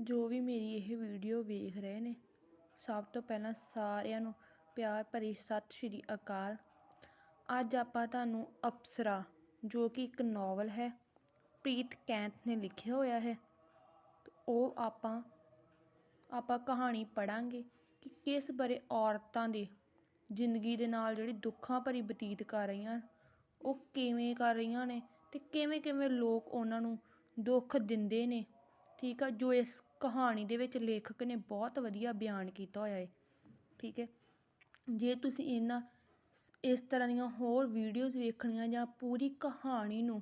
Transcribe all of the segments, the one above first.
ਜੋ ਵੀ ਮੇਰੀ ਇਹ ਵੀਡੀਓ ਵੇਖ ਰਹੇ ਨੇ, ਸਭ ਤੋਂ ਪਹਿਲਾਂ ਸਾਰਿਆਂ ਨੂੰ ਪਿਆਰ ਭਰੀ ਸਤਿ ਸ਼੍ਰੀ ਅਕਾਲ। ਅੱਜ ਆਪਾਂ ਤੁਹਾਨੂੰ ਅਪਸਰਾ, ਜੋ ਕਿ ਇੱਕ ਨਾਵਲ ਹੈ, ਪ੍ਰੀਤ ਕੈਂਥ ਨੇ ਲਿਖਿਆ ਹੋਇਆ ਹੈ। ਉਹ ਆਪਾਂ ਆਪਾਂ ਕਹਾਣੀ ਪੜਾਂਗੇ ਕਿ ਕਿਸ ਬਾਰੇ ਔਰਤਾਂ ਦੀ ਜ਼ਿੰਦਗੀ ਦੇ ਨਾਲ ਜਿਹੜੀ ਦੁੱਖਾਂ ਭਰੀ ਬਤੀਤ ਕਰ ਰਹੀਆਂ, ਉਹ ਕਿਵੇਂ ਕਰ ਰਹੀਆਂ ਨੇ ਤੇ ਕਿਵੇਂ ਕਿਵੇਂ ਲੋਕ ਉਹਨਾਂ ਨੂੰ ਦੁੱਖ ਦਿੰਦੇ ਨੇ। ਠੀਕ ਆ, ਜੋ ਇਸ ਕਹਾਣੀ ਦੇ ਵਿੱਚ ਲੇਖਕ ਨੇ ਬਹੁਤ ਵਧੀਆ ਬਿਆਨ ਕੀਤਾ ਹੋਇਆ ਹੈ ਠੀਕ ਹੈ ਜੇ ਤੁਸੀਂ ਇਹਨਾਂ ਇਸ ਤਰ੍ਹਾਂ ਦੀਆਂ ਹੋਰ ਵੀਡੀਓਜ਼ ਵੇਖਣੀਆਂ ਜਾਂ ਪੂਰੀ ਕਹਾਣੀ ਨੂੰ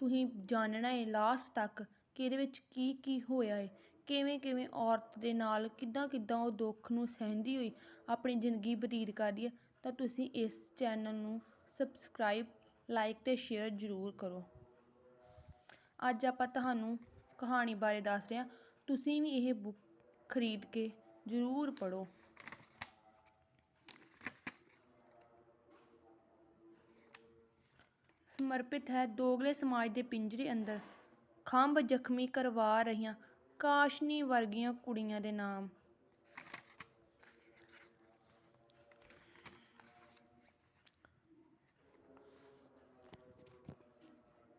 ਤੁਸੀਂ ਜਾਣਨਾ ਹੈ ਲਾਸਟ ਤੱਕ ਕਿ ਇਹਦੇ ਵਿੱਚ ਕੀ ਕੀ ਹੋਇਆ ਹੈ ਕਿਵੇਂ ਕਿਵੇਂ ਔਰਤ ਦੇ ਨਾਲ ਕਿੱਦਾਂ ਕਿੱਦਾਂ ਉਹ ਦੁੱਖ ਨੂੰ ਸਹਿੰਦੀ ਹੋਈ, ਆਪਣੀ ਜ਼ਿੰਦਗੀ ਬਤੀਤ ਕਰਦੀ ਹੈ ਤਾਂ ਤੁਸੀਂ ਇਸ ਚੈਨਲ ਨੂੰ ਸਬਸਕ੍ਰਾਈਬ ਲਾਈਕ ਤੇ ਸ਼ੇਅਰ ਜ਼ਰੂਰ ਕਰੋ। ਅੱਜ ਆਪਾਂ ਤੁਹਾਨੂੰ ਕਹਾਣੀ ਬਾਰੇ ਦੱਸ ਰਹੇ। ਤੁਸੀਂ ਵੀ ਇਹ ਬੁੱਕ ਖਰੀਦ ਕੇ ਜ਼ਰੂਰ ਪੜੋ ਸਮਰਪਿਤ ਹੈ ਦੋਗਲੇ ਸਮਾਜ ਦੇ ਪਿੰਜਰੇ ਅੰਦਰ। ਖੰਭ ਜ਼ਖਮੀ ਕਰਵਾ ਰਹੀਆਂ ਕਾਸ਼ਨੀ ਵਰਗੀਆਂ ਕੁੜੀਆਂ ਦੇ ਨਾਮ।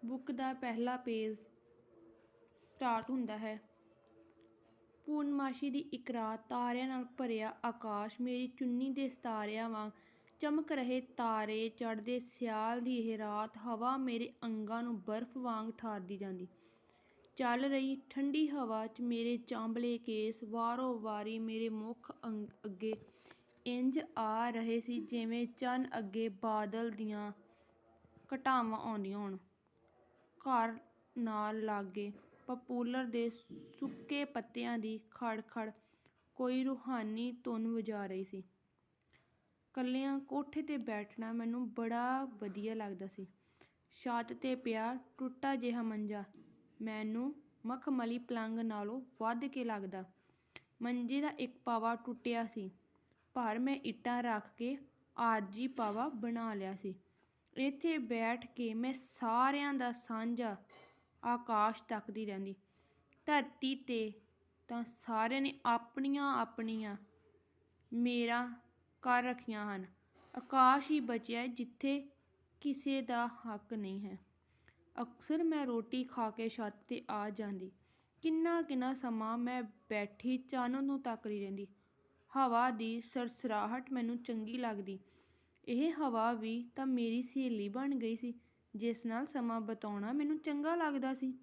ਬੁੱਕ ਦਾ ਪਹਿਲਾ ਪੇਜ ਸਟਾਰਟ ਹੁੰਦਾ ਹੈ। ਪੂਰਨਮਾਸ਼ੀ ਦੀ ਇੱਕ ਰਾਤ ਤਾਰਿਆਂ ਨਾਲ ਭਰਿਆ ਆਕਾਸ਼ ਮੇਰੀ ਚੁੰਨੀ ਦੇ ਸਿਤਾਰਿਆਂ ਵਾਂਗ ਚਮਕ ਰਹੇ ਤਾਰੇ ਚੜ੍ਹਦੇ ਸਿਆਲ ਦੀ ਇਹ ਰਾਤ ਹਵਾ ਮੇਰੇ ਅੰਗਾਂ ਨੂੰ ਬਰਫ਼ ਵਾਂਗ ਠਾਰਦੀ ਜਾਂਦੀ। ਚੱਲ ਰਹੀ ਠੰਡੀ ਹਵਾ 'ਚ ਮੇਰੇ ਚਾਂਬਲੇ ਕੇਸ ਵਾਰੋ ਵਾਰੀ ਮੇਰੇ ਮੁਖ ਅੰਗ- ਅੱਗੇ ਇੰਜ ਆ ਰਹੇ ਸੀ ਜਿਵੇਂ ਚੰਨ ਅੱਗੇ ਬਾਦਲ ਦੀਆਂ ਘਟਾਵਾਂ ਆਉਂਦੀਆਂ ਹੋਣ। ਘਰ ਨਾਲ ਲਾਗੇ ਪਪੂਲਰ ਦੇ ਸੁੱਕੇ ਪੱਤਿਆਂ ਦੀ ਖੜ-ਖੜ ਕੋਈ ਰੂਹਾਨੀ ਧੁਨ ਵਜਾ ਰਹੀ ਸੀ। ਕੱਲਿਆਂ ਕੋਠੇ ਤੇ ਬੈਠਣਾ ਮੈਨੂੰ ਬੜਾ ਵਧੀਆ ਲੱਗਦਾ ਸੀ। ਛੱਤ ਤੇ ਪਿਆ ਟੁੱਟਾ ਜਿਹਾ ਮੰਜਾ ਮੈਨੂੰ ਮਖਮਲੀ ਪਲੰਘ ਨਾਲੋਂ ਵੱਧ ਕੇ ਲੱਗਦਾ। ਮੰਜੇ ਦਾ ਇੱਕ ਪਾਵਾ ਟੁੱਟਿਆ ਸੀ, ਪਰ ਮੈਂ ਇੱਟਾਂ ਰੱਖ ਕੇ ਆਰਜੀ ਪਾਵਾ ਬਣਾ ਲਿਆ ਸੀ। ਇੱਥੇ ਬੈਠ ਕੇ ਮੈਂ ਸਾਰਿਆਂ ਦਾ ਸਾਂਝਾ ਆਕਾਸ਼ ਤੱਕਦੀ ਰਹਿੰਦੀ। ਧਰਤੀ ਤੇ ਤਾਂ ਸਾਰਿਆਂ ਨੇ ਆਪਣੀਆਂ ਆਪਣੀਆਂ ਮੇਰਾ ਕਰ ਰੱਖੀਆਂ ਹਨ। ਆਕਾਸ਼ ਹੀ ਬਚਿਆ ਜਿੱਥੇ ਕਿਸੇ ਦਾ ਹੱਕ ਨਹੀਂ ਹੈ। ਅਕਸਰ ਮੈਂ ਰੋਟੀ ਖਾ ਕੇ ਛੱਤ ਤੇ ਆ ਜਾਂਦੀ। ਕਿੰਨਾ ਕਿੰਨਾ ਸਮਾਂ ਮੈਂ ਬੈਠੀ ਚਾਨਣ ਨੂੰ ਤੱਕਦੀ ਰਹਿੰਦੀ। ਹਵਾ ਦੀ ਸਰਸਰਾਹਟ ਮੈਨੂੰ ਚੰਗੀ ਲੱਗਦੀ। ਇਹ ਹਵਾ ਵੀ ਤਾਂ ਮੇਰੀ ਸਹੇਲੀ ਬਣ ਗਈ ਸੀ। ਜਿਸ ਨਾਲ ਸਮਾਂ ਬਿਤਾਉਣਾ ਮੈਨੂੰ ਚੰਗਾ ਲੱਗਦਾ ਸੀ।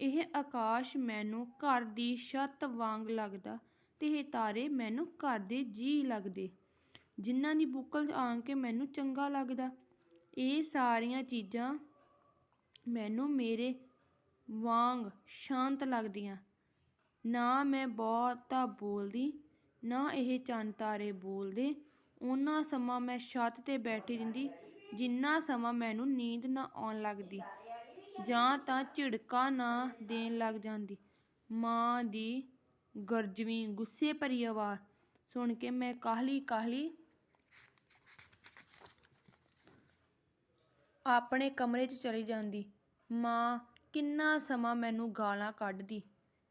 ਇਹ ਆਕਾਸ਼ ਮੈਨੂੰ ਘਰ ਦੀ ਛੱਤ ਵਾਂਗ ਲੱਗਦਾ ਤੇ ਇਹ ਤਾਰੇ ਮੈਨੂੰ ਘਰ ਦੇ ਜੀ ਲੱਗਦੇ। ਜਿਨ੍ਹਾਂ ਦੀ ਬੁੱਕਲ ਆਣ ਕੇ ਮੈਨੂੰ ਚੰਗਾ ਲੱਗਦਾ। ਇਹ ਸਾਰੀਆਂ ਚੀਜ਼ਾਂ ਮੈਨੂੰ ਮੇਰੇ ਵਾਂਗ ਸ਼ਾਂਤ ਲੱਗਦੀਆਂ। ਨਾ ਮੈਂ ਬਹੁਤਾ ਬੋਲਦੀ, ਨਾ ਇਹ ਚੰਨ ਤਾਰੇ ਬੋਲਦੇ। ਉਹਨਾਂ ਸਮਾਂ ਮੈਂ ਛੱਤ ਤੇ ਬੈਠੀ ਰਹਿੰਦੀ ਜਿੰਨਾ ਸਮਾਂ ਮੈਨੂੰ ਨੀਂਦ ਨਾ ਆਉਣ ਲੱਗਦੀ, ਜਾਂ ਤਾਂ ਝਿੜਕਾ ਨਾ ਦੇਣ ਲੱਗ ਜਾਂਦੀ। ਮਾਂ ਦੀ ਗਰਜਵੀਂ ਗੁੱਸੇ ਭਰੀ ਆਵਾਜ਼ ਸੁਣ ਕੇ ਮੈਂ ਕਾਹਲੀ ਕਾਹਲੀ ਆਪਣੇ ਕਮਰੇ 'ਚ ਚਲੀ ਜਾਂਦੀ। ਮਾਂ ਕਿੰਨਾ ਸਮਾਂ ਮੈਨੂੰ ਗਾਲਾਂ ਕੱਢਦੀ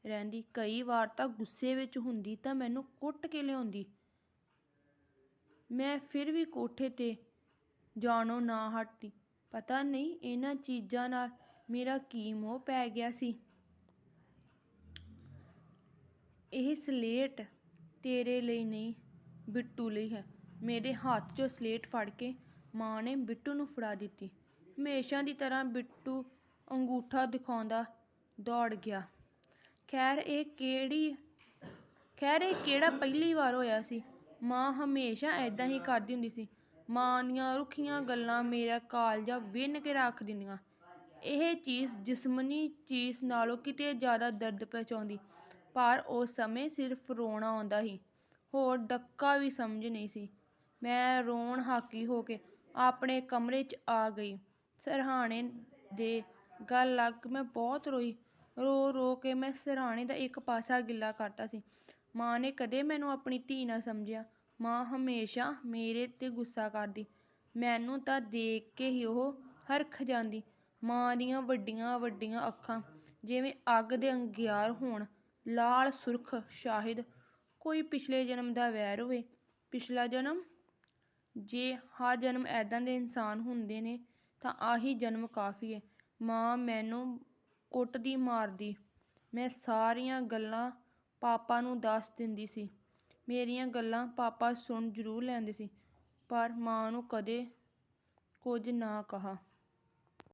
ਰਹਿੰਦੀ। ਕਈ ਵਾਰ ਤਾਂ ਗੁੱਸੇ ਵਿੱਚ ਹੁੰਦੀ ਤਾਂ ਮੈਨੂੰ ਕੁੱਟ ਕੇ ਲਿਆਉਂਦੀ। ਮੈਂ ਫਿਰ ਵੀ ਕੋਠੇ ਤੇ ਜਾਣੋਂ ਨਾ ਹਟਦੀ ਪਤਾ ਨਹੀਂ ਇਹਨਾਂ ਚੀਜ਼ਾਂ ਨਾਲ ਮੇਰਾ ਕੀ ਮੋਹ ਪੈ ਗਿਆ ਸੀ। ਇਹ ਸਲੇਟ ਤੇਰੇ ਲਈ ਨਹੀਂ, ਬਿੱਟੂ ਲਈ ਹੈ। ਮੇਰੇ ਹੱਥ 'ਚੋਂ ਸਲੇਟ ਫੜ ਕੇ ਮਾਂ ਨੇ ਬਿੱਟੂ ਨੂੰ ਫੜਾ ਦਿੱਤੀ। ਹਮੇਸ਼ਾ ਦੀ ਤਰ੍ਹਾਂ ਬਿੱਟੂ ਅੰਗੂਠਾ ਦਿਖਾਉਂਦਾ ਦੌੜ ਗਿਆ। ਖੈਰ, ਇਹ ਕਿਹੜੀ, ਖੈਰ, ਇਹ ਕਿਹੜਾ ਪਹਿਲੀ ਵਾਰ ਹੋਇਆ ਸੀ? ਮਾਂ ਹਮੇਸ਼ਾ ਐਦਾਂ ਹੀ ਕਰਦੀ ਹੁੰਦੀ ਸੀ। ਮਾਂ ਦੀਆਂ ਰੁੱਖੀਆਂ ਗੱਲਾਂ ਮੇਰਾ ਕਾਲਜਾ ਵਿੰਨ ਕੇ ਰੱਖ ਦਿੰਦੀਆਂ। ਇਹ ਚੀਜ਼ ਜਿਸਮਨੀ ਚੀਜ਼ ਨਾਲੋਂ ਕਿਤੇ ਜ਼ਿਆਦਾ ਦਰਦ ਪਹੁੰਚਾਉਂਦੀ, ਪਰ ਉਸ ਸਮੇਂ ਸਿਰਫ ਰੋਣਾ ਆਉਂਦਾ ਸੀ। ਹੋਰ ਡੱਕਾ ਵੀ ਸਮਝ ਨਹੀਂ ਸੀ। ਮੈਂ ਰੋਣ ਹਾਕੀ ਹੋ ਕੇ ਆਪਣੇ ਕਮਰੇ 'ਚ ਆ ਗਈ। ਸਰਹਾਣੇ ਦੇ ਗੱਲ ਲੱਗ ਮੈਂ ਬਹੁਤ ਰੋਈ। ਰੋ ਰੋ ਕੇ ਮੈਂ ਸਰਹਾਣੇ ਦਾ ਇੱਕ ਪਾਸਾ ਗਿੱਲਾ ਕਰਤਾ ਸੀ। ਮਾਂ ਨੇ ਕਦੇ ਮੈਨੂੰ ਆਪਣੀ ਧੀ ਨਾ ਸਮਝਿਆ। ਮਾਂ ਹਮੇਸ਼ਾ ਮੇਰੇ ਤੇ ਗੁੱਸਾ ਕਰਦੀ। ਮੈਨੂੰ ਤਾਂ ਦੇਖ ਕੇ ਹੀ ਉਹ ਹਰਖ ਜਾਂਦੀ। ਮਾਂ ਦੀਆਂ ਵੱਡੀਆਂ ਵੱਡੀਆਂ ਅੱਖਾਂ, ਜਿਵੇਂ ਅੱਗ ਦੇ ਅੰਗਿਆਰ ਹੋਣ। ਲਾਲ ਸੁਰਖ ਸ਼ਾਹਿਦ, ਕੋਈ ਪਿਛਲੇ ਜਨਮ ਦਾ ਵੈਰ ਹੋਵੇ। ਪਿਛਲਾ ਜਨਮ? ਜੇ ਹਰ ਜਨਮ ਐਦਾਂ ਦੇ ਇਨਸਾਨ ਹੁੰਦੇ ਨੇ, ਤਾਂ ਆਹੀ ਜਨਮ ਕਾਫੀ ਹੈ। ਮਾਂ ਮੈਨੂੰ ਕੁੱਟਦੀ, ਮਾਰਦੀ। ਮੈਂ ਸਾਰੀਆਂ ਗੱਲਾਂ ਪਾਪਾ ਨੂੰ ਦੱਸ ਦਿੰਦੀ ਸੀ। ਮੇਰੀਆਂ ਗੱਲਾਂ ਪਾਪਾ ਸੁਣ ਜ਼ਰੂਰ ਲੈਂਦੇ ਸੀ ਪਰ ਮਾਂ ਨੂੰ ਕਦੇ ਕੁਝ ਨਾ ਕਹਾ।